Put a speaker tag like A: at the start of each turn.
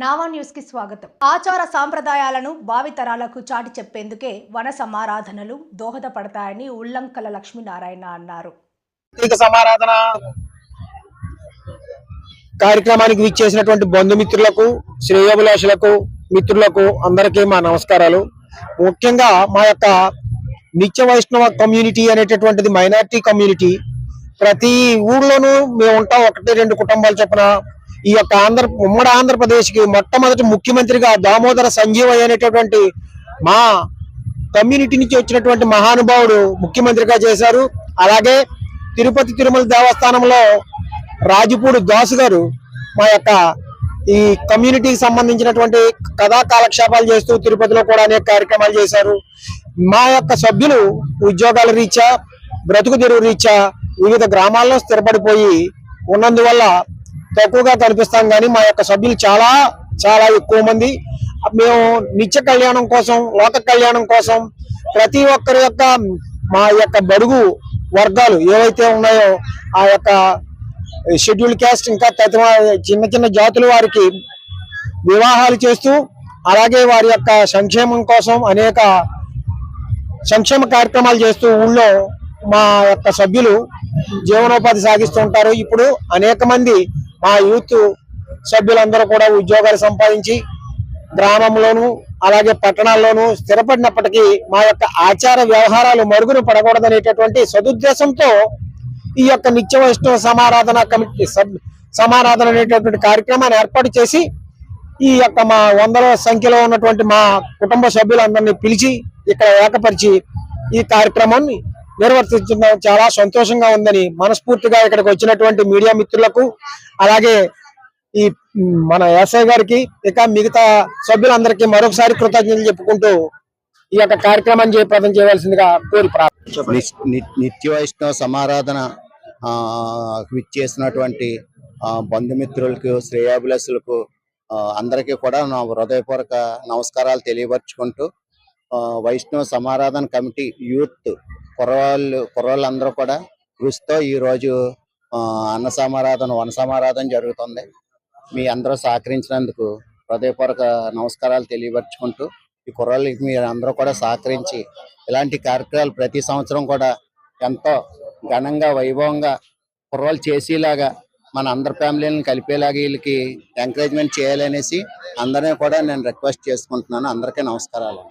A: నావా న్యూస్కి స్వాగతం. ఆచార సాంప్రదాయాలను భావితరాలకు చాటి చెప్పేందుకే వన సమారాధనలు దోహదపడతాయని ఉల్లంకల లక్ష్మీనారాయణ అన్నారు.
B: సమారాధన కార్యక్రమానికి విచ్చేసినటువంటి బంధుమిత్రులకు శ్రేయోభిలాషులకు మిత్రులకు అందరికీ మా నమస్కారాలు. ముఖ్యంగా మా యొక్క నిత్య వైష్ణవ కమ్యూనిటీ అనేటటువంటిది మైనారిటీ కమ్యూనిటీ. ప్రతి ఊర్లోనూ మేము ఉంటాం ఒకటి రెండు కుటుంబాలు చొప్పున ఈ యొక్క ఆంధ్ర ఉమ్మడి ఆంధ్రప్రదేశ్కి మొట్టమొదటి ముఖ్యమంత్రిగా దామోదర సంజీవయ్య అనేటటువంటి మా కమ్యూనిటీ నుంచి వచ్చినటువంటి మహానుభావుడు ముఖ్యమంత్రిగా చేశారు. అలాగే తిరుపతి తిరుమల దేవస్థానంలో రాజుపూడి దాసు గారు మా యొక్క ఈ కమ్యూనిటీకి సంబంధించినటువంటి కథా కాలక్షేపాలు చేస్తూ తిరుపతిలో కూడా అనేక కార్యక్రమాలు చేశారు. మా యొక్క సభ్యులు ఉద్యోగాల రీత్యా బ్రతుకు తెరువు రీత్యా వివిధ గ్రామాల్లో స్థిరపడిపోయి ఉన్నందువల్ల తక్కువగా కనిపిస్తాం కానీ మా యొక్క సభ్యులు చాలా చాలా ఎక్కువ మంది. మేము నిత్య కళ్యాణం కోసం లోక కళ్యాణం కోసం ప్రతి ఒక్కరి యొక్క మా యొక్క బడుగు వర్గాలు ఏవైతే ఉన్నాయో ఆ యొక్క షెడ్యూల్ క్యాస్ట్ ఇంకా తదితర చిన్న చిన్న జాతుల వారికి వివాహాలు చేస్తూ అలాగే వారి యొక్క సంక్షేమం కోసం అనేక సంక్షేమ కార్యక్రమాలు చేస్తూ ఊళ్ళో మా యొక్క సభ్యులు జీవనోపాధి సాగిస్తూ ఉంటారు. ఇప్పుడు అనేక మంది మా యూత్ సభ్యులందరూ కూడా ఉద్యోగాలు సంపాదించి గ్రామంలోను అలాగే పట్టణాల్లోనూ స్థిరపడినప్పటికీ మా యొక్క ఆచార వ్యవహారాలు మరుగున పడకూడదనేటటువంటి సదుద్దేశంతో ఈ యొక్క నిత్య వైష్ణవ సమారాధన కమిటీ సబ్ సమారాధన అనేటటువంటి కార్యక్రమాన్ని ఏర్పాటు చేసి ఈ యొక్క మా వందల సంఖ్యలో ఉన్నటువంటి మా కుటుంబ సభ్యులందరినీ పిలిచి ఇక్కడ ఏకపరిచి ఈ కార్యక్రమాన్ని నిర్వర్తించడం చాలా సంతోషంగా ఉందని మనస్ఫూర్తిగా ఇక్కడికి వచ్చినటువంటి మీడియా మిత్రులకు అలాగే ఈ మన ఎస్ఐ గారికి ఇక మిగతా సభ్యులందరికీ మరొకసారి కృతజ్ఞతలు చెప్పుకుంటూ ఈ యొక్క కార్యక్రమాన్ని జయప్రదం చేయవలసిందిగా కోరి
C: నిత్య వైష్ణవ సమారాధన ఆ, విచ్చేసినటువంటి ఆ, బంధుమిత్రులకు శ్రేయాభిలాసులకు ఆ, అందరికీ కూడా నా హృదయపూర్వక నమస్కారాలు తెలియపరుచుకుంటూ ఆ, వైష్ణవ సమారాధన కమిటీ యూత్ కుర్రవాళ్ళు కుర్రవాళ్ళందరూ కూడా కృషితో ఈరోజు ఆ, అన్న సమారాధన వన సమారాధన జరుగుతుంది. మీ అందరూ సహకరించినందుకు హృదయపూర్వక నమస్కారాలు తెలియపరుచుకుంటూ ఈ కుర్రాళ్ళకి మీరు అందరూ కూడా సహకరించి ఇలాంటి కార్యక్రమాలు ప్రతి సంవత్సరం కూడా ఎంతో ఘనంగా వైభవంగా కుర్రాళ్ళు చేసేలాగా మన అందరి ఫ్యామిలీలను కలిపేలాగా వీళ్ళకి ఎంకరేజ్మెంట్ చేయాలనేసి అందరినీ కూడా నేను రిక్వెస్ట్ చేసుకుంటున్నాను. అందరికీ నమస్కారాలు.